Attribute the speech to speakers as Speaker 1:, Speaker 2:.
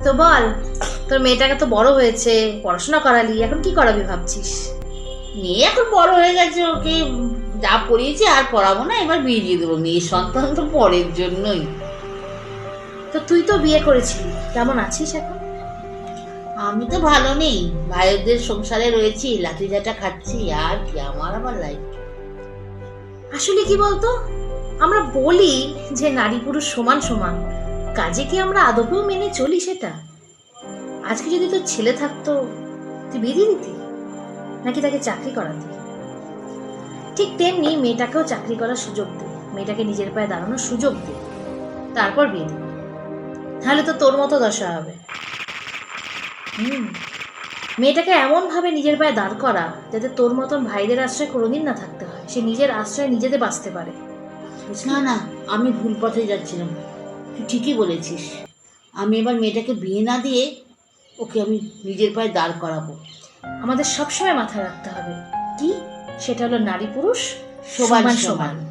Speaker 1: তো বল তোর মেয়েটাকে তো বড় হয়েছে পড়াশোনা করালি এখন কি করাবি ভাবছিস?
Speaker 2: মেয়ে এখন বড় হয়ে গেছে ওকে যা পড়িয়েছি আর পড়াবো না এবার বিয়ে দিয়ে দেবো। মেয়ের সন্তান তো পরের জন্যই।
Speaker 1: তো তুই তো বিয়ে করেছিলি কেমন আছিস এখন?
Speaker 2: আমি তো ভালো নেই ভাইদের সংসারে রয়েছি লাঠি ঝাঁটা খাচ্ছি আর কি আমার আবার লাইফ
Speaker 1: আসলে কি বলতো আমরা বলি যে নারী পুরুষ সমান সমান কাজে কি আমরা আদপেও মেনে চলি সেটা? আজকে যদি তোর ছেলে থাকতো, তুই বিয়ে দিয়ে দিতি? নাকি তাকে চাকরি করাতি? ঠিক তেমনি মেয়েটাকেও চাকরি করার সুযোগ দে। মেয়েটাকে নিজের পায়ে দাঁড়ানোর সুযোগ দে। তারপর বিয়ে দিবি। তাহলে তো তোর মতো দশা হবে। হুম। মেয়েটাকে এমন ভাবে নিজের পায়ে দাঁড় করা যাতে তোর মতন ভাইদের আশ্রয় কোনোদিন না থাকতে হয়। সে নিজের আশ্রয় নিজেদের বাঁচতে পারে।
Speaker 2: না না, আমি ভুল পথে যাচ্ছিলাম। তুই ঠিকই বলেছিস। আমি এবার মেয়েটাকে বিয়ে না দিয়ে ওকে আমি নিজের পায়ে দাঁড় করাবো।
Speaker 1: আমাদের সবসময় মাথায় রাখতে হবে। কি? সেটা হলো নারী পুরুষ
Speaker 2: সমান
Speaker 1: সমান